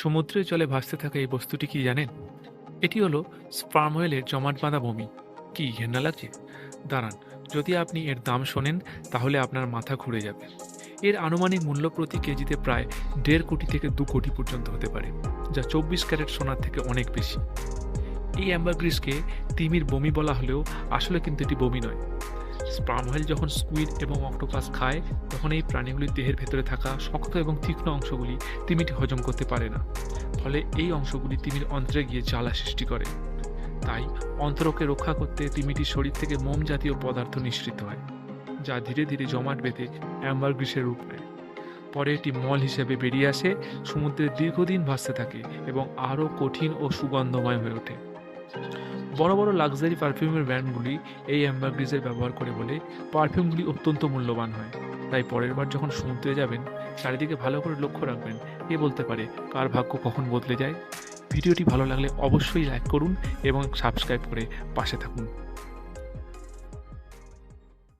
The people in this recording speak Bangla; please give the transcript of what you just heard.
সমুদ্রের জলে ভাসতে থাকা এই বস্তুটি কি জানেন? এটি হলো স্পার্ম ওয়েলের জমাট বাঁধা বমি কি ঘেন্না লাগছে? দাঁড়ান, যদি আপনি এর দাম শোনেন, তাহলে আপনার মাথা ঘুরে যাবে। এর আনুমানিক মূল্য প্রতি কেজিতে প্রায় দেড় কোটি থেকে দু কোটি পর্যন্ত হতে পারে, যা চব্বিশ ক্যারেট সোনার থেকে অনেক বেশি। এই অ্যাম্বারগ্রিসকে তিমির বমি বলা হলেও আসলে কিন্তু এটি বমি নয়। স্পার্ম হোয়েল যখন স্কুইড এবং অক্টোপাস খায়, তখন এই প্রাণীগুলির দেহের ভেতরে থাকা শক্ত এবং তীক্ষ্ণ অংশগুলি তিমিটি হজম করতে পারে না। ফলে এই অংশগুলি তিমির অন্ত্রে গিয়ে জ্বালা সৃষ্টি করে। তাই অন্তরকে রক্ষা করতে তিমিটির শরীর থেকে মোম জাতীয় পদার্থ নিঃসৃত হয়, যা ধীরে ধীরে জমাট বেঁধে অ্যাম্বারগ্রিসের রূপ নেয়। পরে এটি মল হিসেবে বেরিয়ে আসে, সমুদ্রে দীর্ঘদিন ভাসতে থাকে এবং আরও কঠিন ও সুগন্ধময় হয়ে ওঠে। বড় বড় লাক্সারি পারফিউমের ব্র্যান্ডগুলি এই অ্যাম্বারগ্রিজের ব্যবহার করে বলে পারফিউমগুলি অত্যন্ত মূল্যবান হয়। তাই পরের বার যখন শুনতে যাবেন, চারিদিকে ভালো করে লক্ষ্য রাখবেন কে বলতে পারে কার ভাগ্য কখন বদলে যায়। ভিডিওটি ভালো লাগলে অবশ্যই লাইক করুন এবং সাবস্ক্রাইব করে পাশে থাকুন।